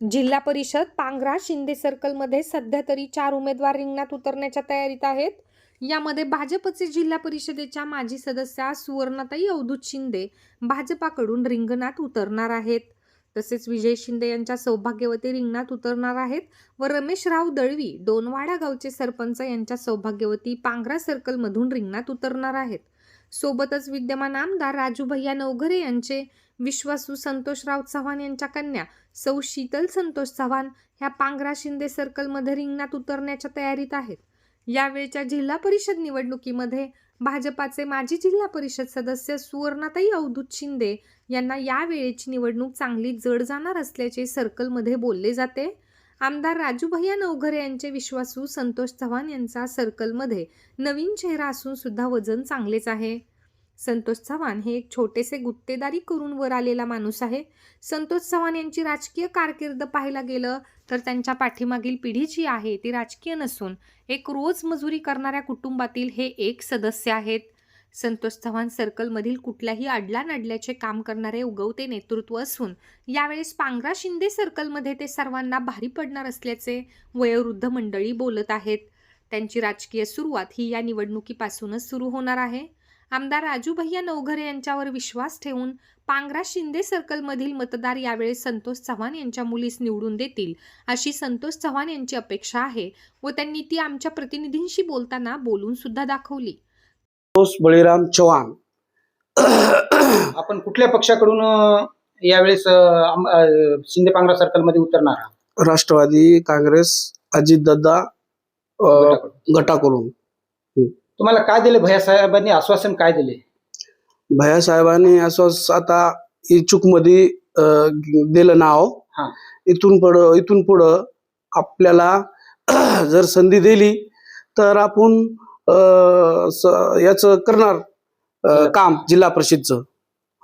जिल्हा परिषद पांघरा शिंदे सर्कलमध्ये सध्या तरी चार उमेदवार रिंगणात उतरण्याच्या तयारीत आहेत. यामध्ये भाजपचे जिल्हा परिषदेच्या माजी सदस्या सुवर्णाताई अवधूत शिंदे भाजपाकडून रिंगणात उतरणार आहेत. तसेच विजय शिंदे यांच्या सौभाग्यवती रिंगणात उतरणार आहेत व रमेशराव दळवी डोनवाडा गावचे सरपंच यांच्या सौभाग्यवती पांघरा सर्कलमधून रिंगणात उतरणार आहेत. सोबतच विद्यमान आमदार राजू भैया नवघरे यांचे विश्वासू संतोषराव चव्हाण यांच्या कन्या सौ शीतल संतोष चव्हाण ह्या पांगरा शिंदे सर्कलमध्ये रिंगणात उतरण्याच्या तयारीत आहेत. यावेळच्या जिल्हा परिषद निवडणुकीमध्ये भाजपाचे माजी जिल्हा परिषद सदस्य सुवर्णाताई अवधूत शिंदे यांना या वेळेची निवडणूक चांगली जड जाणार असल्याचे सर्कलमध्ये बोलले जाते. आमदार राजू भैया नवघरे यांचे विश्वासू संतोष चव्हाण यांचा सर्कलमध्ये नवीन चेहरा असून सुद्धा वजन चांगलेच आहे. संतोष चव्हाण हे एक छोटेसे गुत्तेदारी करून वर आलेला माणूस आहे. संतोष चव्हाण यांची राजकीय कारकीर्द पाहायला गेलं तर त्यांच्या पाठीमागील पिढी जी आहे ती राजकीय नसून एक रोज मजुरी करणाऱ्या कुटुंबातील हे एक सदस्य आहेत. संतोष चव्हाण सर्कलमधील कुठल्याही अडला नडल्याचे काम करणारे उगवते नेतृत्व असून यावेळेस पांगरा शिंदे सर्कलमध्ये ते सर्वांना भारी पडणार असल्याचे वयोवृद्ध मंडळी बोलत आहेत. त्यांची राजकीय सुरुवात ही या निवडणुकीपासूनच सुरू होणार आहे. आमदार राजू भैया नवघरे यांच्यावर विश्वास ठेवून पांगरा शिंदे सर्कलमधील मतदार यावेळेस संतोष चव्हाण यांच्या मुलीस निवडून देतील अशी संतोष चव्हाण यांची अपेक्षा आहे व त्यांनी ती आमच्या प्रतिनिधींशी बोलताना बोलून सुद्धा दाखवली. बळीराम चव्हाण आपण कुठल्या पक्षाकडून यावेळेस अ, आम- अ, शिंदे पांगरा सर्कलमध्ये उतरणार आहात? राष्ट्रवादी काँग्रेस अजितदादा अ, गटाकडून. गटाकडून तुम्हाला काय दिले भैया साहेबांनी आश्वासन काय दिले भैया साहेबांनी असं आता इच्छुकमध्ये दिलं नाव हा. इथून पुढं इथून पुढं आपल्याला जर संधी दिली तर आपण याच करणार काम जिल्हा परिषदचं.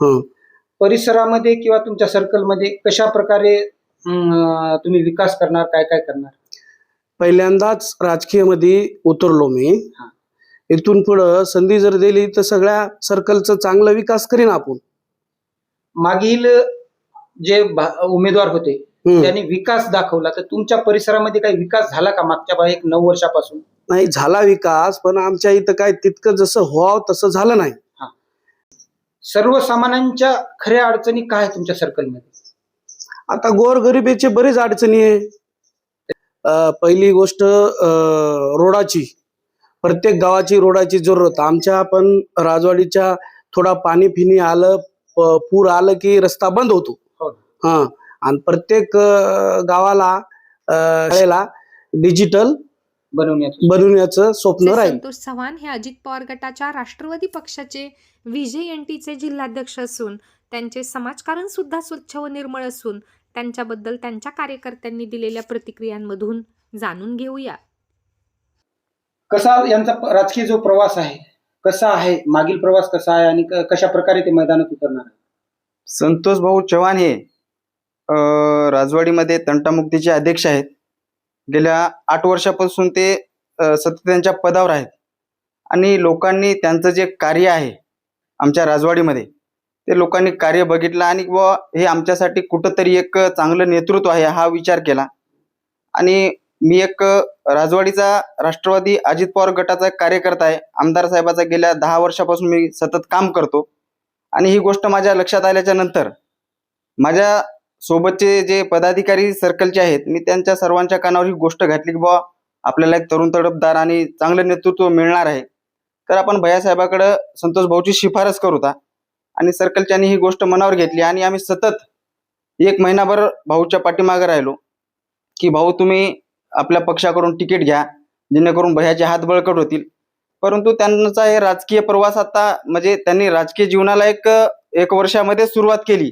हं. परिसरामध्ये किंवा तुमच्या सर्कलमध्ये कशा प्रकारे तुम्ही विकास करणार काय काय करणार? पहिल्यांदाच राजकीयमध्ये उतरलो मी. इथून पुढं संधी जर दिली तर सगळ्या सर्कलचा चांगला विकास करीन आपण. मागील जे उमेदवार होते. त्यांनी विकास दाखवला. तर तुमच्या परिसरामध्ये काही विकास झाला का मागच्या एक नऊ वर्षापासून? नाही झाला विकास पण आमच्या इथं काय तितकं जसं व्हावं तसं झालं नाही. सर्वसामान्यांच्या खऱ्या अडचणी काय आहे तुमच्या सर्कलमध्ये आता गोरगरिबीची बरीच अडचणी आहे. अं, पहिली गोष्ट अं, रोडाची. प्रत्येक गावाची रोडाची जरूरत. आमच्या पण राजवाडीच्या थोडा पाणी फिनी आलं प- पूर आलं की रस्ता बंद होतो. हो. हा. आणि प्रत्येक अं, गावाला अं, शाळेला डिजिटल बनवण्याचं. स्वप्न राहील. संतोष चव्हाण हे अजित पवार गटाच्या राष्ट्रवादी पक्षाचे व्हीजे एन टीचे जिल्हाध्यक्ष असून त्यांचे समाजकारण सुद्धा स्वच्छ व निर्मळ असून त्यांच्याबद्दल त्यांच्या कार्यकर्त्यांनी दिलेल्या प्रतिक्रियांमधून जाणून घेऊया. कसा यांचा राजकीय जो प्रवास आहे कसा आहे मागील प्रवास कसा आहे आणि क- कशा प्रकारे ते मैदानात उतरणार आहे? संतोष भाऊ चव्हाण हे अ, राजवाडीमध्ये तंटामुक्तीचे अध्यक्ष आहेत. गेल्या आठ वर्षापासून ते सतत त्यांच्या पदावर आहेत. आणि लोकांनी त्यांचं जे कार्य आहे आमच्या राजवाडीमध्ये ते लोकांनी कार्य बघितलं आणि बुवा हे आमच्यासाठी कुठंतरी एक चांगलं नेतृत्व आहे हा विचार केला. आणि मी एक राजवाडीचा राष्ट्रवादी अजित पवार गटाचा कार्यकर्ता आहे. आमदार साहेबाचा गेल्या दहा वर्षापासून मी सतत काम करतो. आणि ही गोष्ट माझ्या लक्षात आल्याच्यानंतर माझ्या सोबतचे जे पदाधिकारी सर्कलचे आहेत मी त्यांच्या सर्वांच्या कानावर ही गोष्ट घातली की बुवा आपल्याला एक तरुण तडपदार आणि चांगलं नेतृत्व मिळणार आहे. तर आपण भैयासाहेबाकडं संतोष भाऊची शिफारस करू होता आणि सर्कलच्यानी ही गोष्ट मनावर घेतली आणि आम्ही सतत एक महिनाभर भाऊच्या पाठीमागे राहिलो की भाऊ तुम्ही आपल्या पक्षाकडून तिकीट घ्या जेणेकरून भैयाचे हात बळकट होतील. परंतु त्यांचा हे राजकीय प्रवास आता म्हणजे त्यांनी राजकीय जीवनाला एक एक वर्षामध्ये सुरुवात केली.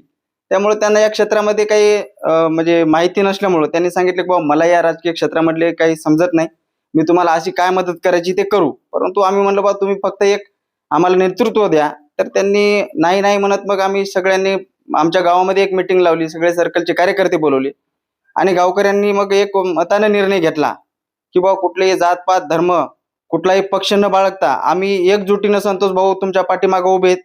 त्यामुळे त्यांना या क्षेत्रामध्ये काही म्हणजे माहिती नसल्यामुळं त्यांनी सांगितलं की बाबा मला या राजकीय क्षेत्रामधले काही समजत नाही. मी तुम्हाला अशी काय मदत करायची ते करू. परंतु आम्ही म्हणलं बा तुम्ही फक्त एक आम्हाला नेतृत्व द्या. तर त्यांनी नाही नाही म्हणत मग आम्ही सगळ्यांनी आमच्या गावामध्ये एक मिटिंग लावली सगळे सर्कलचे कार्यकर्ते बोलवले. आणि गावकऱ्यांनी मग एक मताने निर्णय घेतला की बाबा कुठलेही जातपात धर्म कुठलाही पक्ष न बाळगता आम्ही एकजुटीनं संतोष भाऊ तुमच्या पाठीमागं उभे आहेत.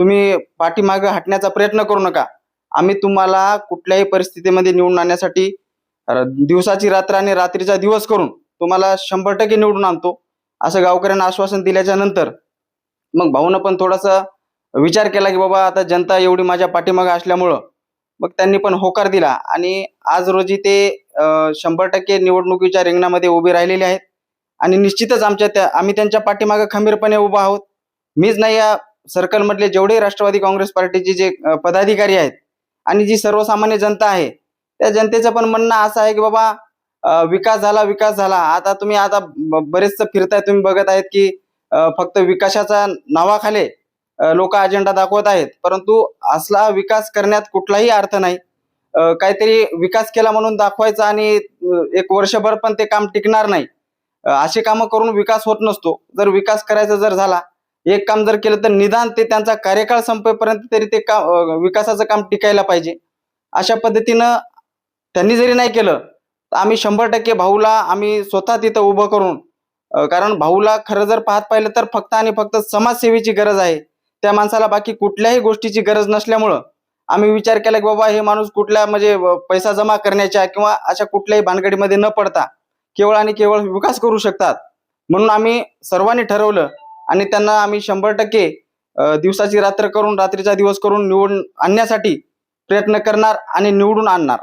तुम्ही पाठीमागं हटण्याचा प्रयत्न करू नका. आम्ही तुम्हाला कुठल्याही परिस्थितीमध्ये निवडून आणण्यासाठी दिवसाची रात्र आणि रात्रीचा दिवस करून तुम्हाला शंभर टक्के निवडून आणतो. असं गावकऱ्यांना आश्वासन दिल्याच्या नंतर मग भाऊनं पण थोडासा विचार केला की बाबा आता जनता एवढी माझ्या पाठीमागे असल्यामुळं मग त्यांनी पण होकार दिला. आणि आज रोजी ते शंभर टक्के निवडणुकीच्या रिंगणामध्ये उभे राहिलेले आहेत. आणि निश्चितच आमच्या त्या आम्ही त्यांच्या पाठीमागे खंबीरपणे उभा आहोत. मीच नाही या सर्कलमधले जेवढे राष्ट्रवादी काँग्रेस पार्टीचे जे पदाधिकारी आहेत आणि जी सर्वसामान्य जनता आहे त्या जनतेचं पण म्हणणं असं आहे की बाबा विकास झाला विकास झाला. आता तुम्ही आता ब- बरेचसं फिरताय तुम्ही बघत आहेत की फक्त विकासाच्या नावाखाली लोक अजेंडा दाखवत आहेत. परंतु असला विकास करण्यात कुठलाही अर्थ नाही. काहीतरी विकास केला म्हणून दाखवायचा आणि एक वर्षभर पण ते काम टिकणार नाही. असे अशी कामं करून विकास होत नसतो. जर विकास करायचा जर झाला एक काम जर केलं तर निदान ते त्यांचा कार्यकाळ संपेपर्यंत तरी ते काम विकासाचं काम टिकायला पाहिजे. अशा पद्धतीनं त्यांनी जरी नाही केलं तर आम्ही शंभर टक्के भाऊला आम्ही स्वतः तिथं उभं करून कारण भाऊला खरं जर पाहत पाहिलं तर फक्त आणि फक्त समाजसेवेची गरज आहे. त्या माणसाला बाकी कुठल्याही गोष्टीची गरज नसल्यामुळं आम्ही विचार केला की बाबा हे माणूस कुठल्या म्हणजे पैसा जमा करण्याच्या किंवा अशा कुठल्याही भानगडीमध्ये न पडता केवळ आणि केवळ विकास करू शकतात. म्हणून आम्ही सर्वांनी ठरवलं आणि त्यांना आम्ही शंभर टक्के दिवसाची रात्र करून रात्रीचा दिवस करून निवडून आणण्यासाठी प्रयत्न करणार आणि निवडून आणणार.